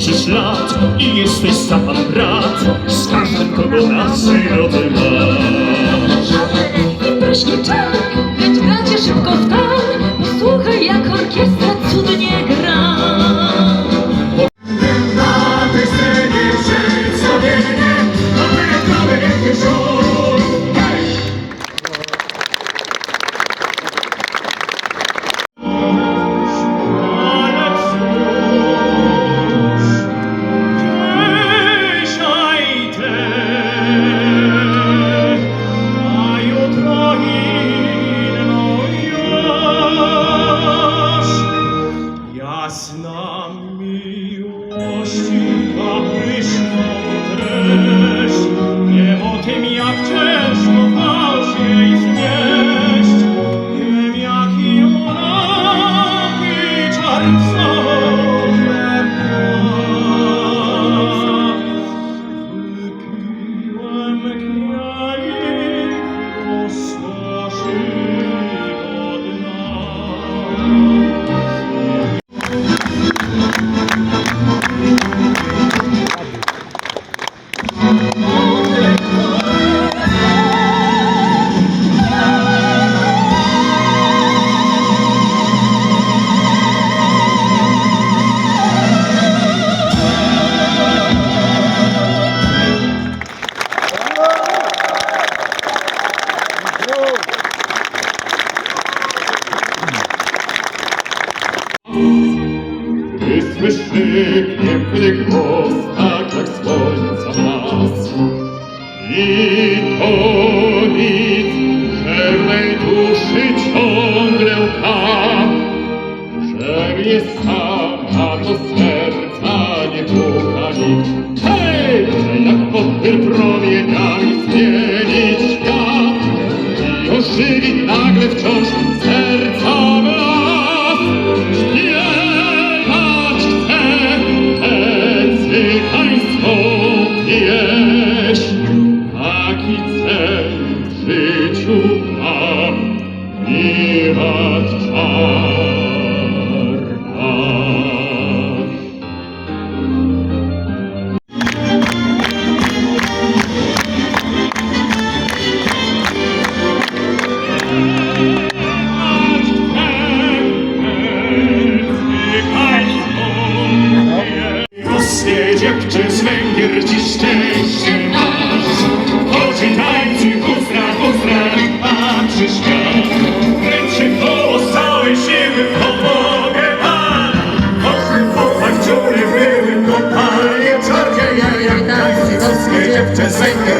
liczysz lat i jesteś sam brat z każdym, kogo na przyrodę masz. Prośniczek, bracie szybko w tak. czysta, a serca nie puka nikt. Hej, jak pod promieniami sing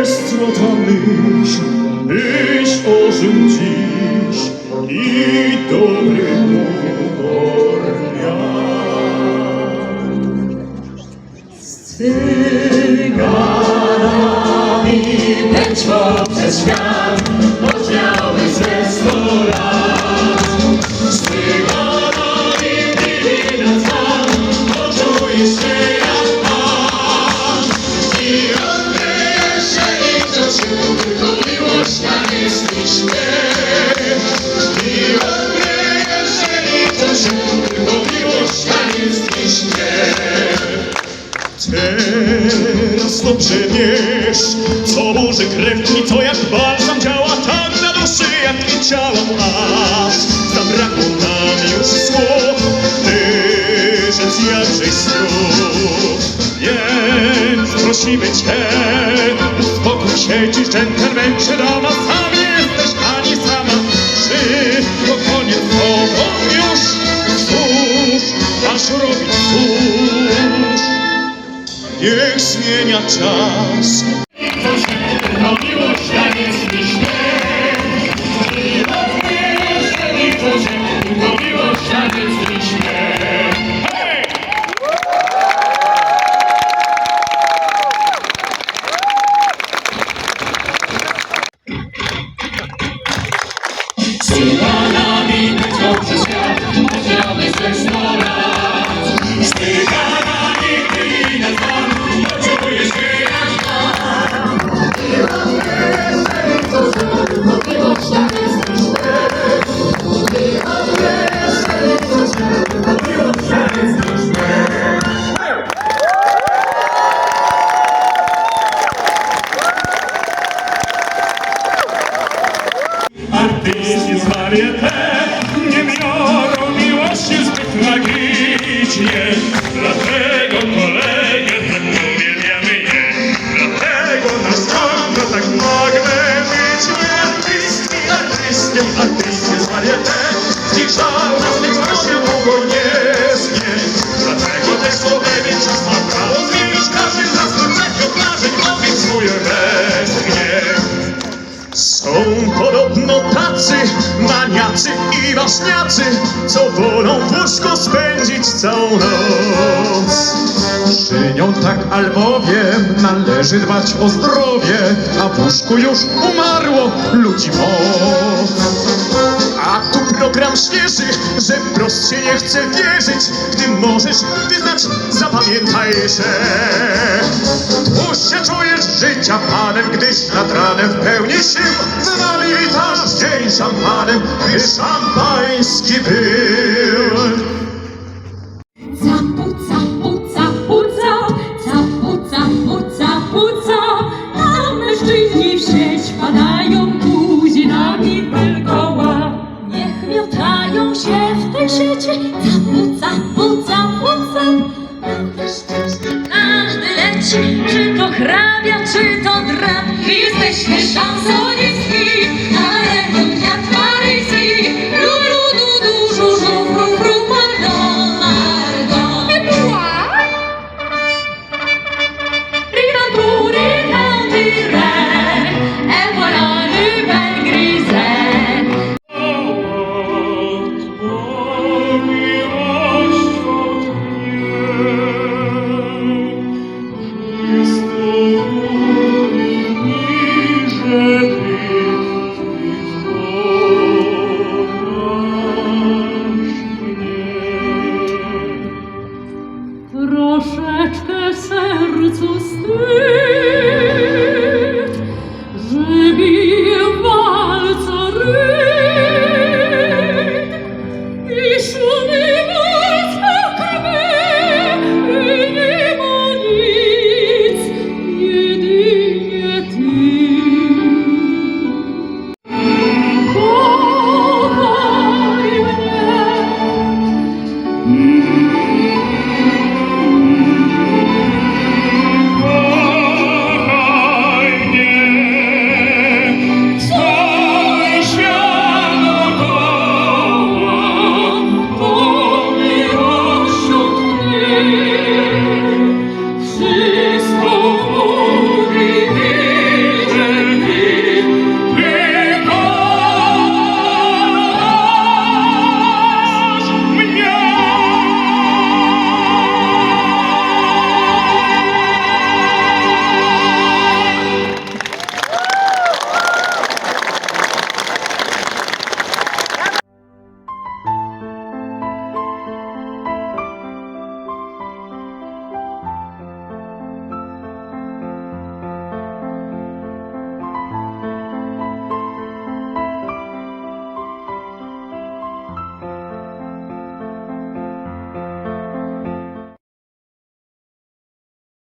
jest no ta myśl byś ożył dziś i dobry humor miał Leciło przez świat, podziały ze miłość na jest śmiech. I odkryjesz, że nic o czym, tylko miłość na jest śmiech. Teraz dobrze wiesz, co burzy krew i co jak balsam działa tak na duszy, jak i ciało aż zabrakło nam już słów, wyrzec jakżeś snów. Więc prosimy Cię, się dziś, dżentelmen czy dama, sam jesteś ani sama, czy to koniec tobą już, cóż, aż robić cóż. Niech zmienia czas. Si ważniacy, co wolą w łóżku spędzić całą noc. Czynią tak albowiem należy dbać o zdrowie, a w łóżku już umarło ludzi moc. Tu program świeży, że wprost się nie chce wierzyć, gdy możesz wyznać, zapamiętaj, że Tłuszcz się czujesz życia panem, gdyś nad ranem w pełni sił. Z nami dzień szampanem, gdy szampański był. troszeczkę sercu z tym.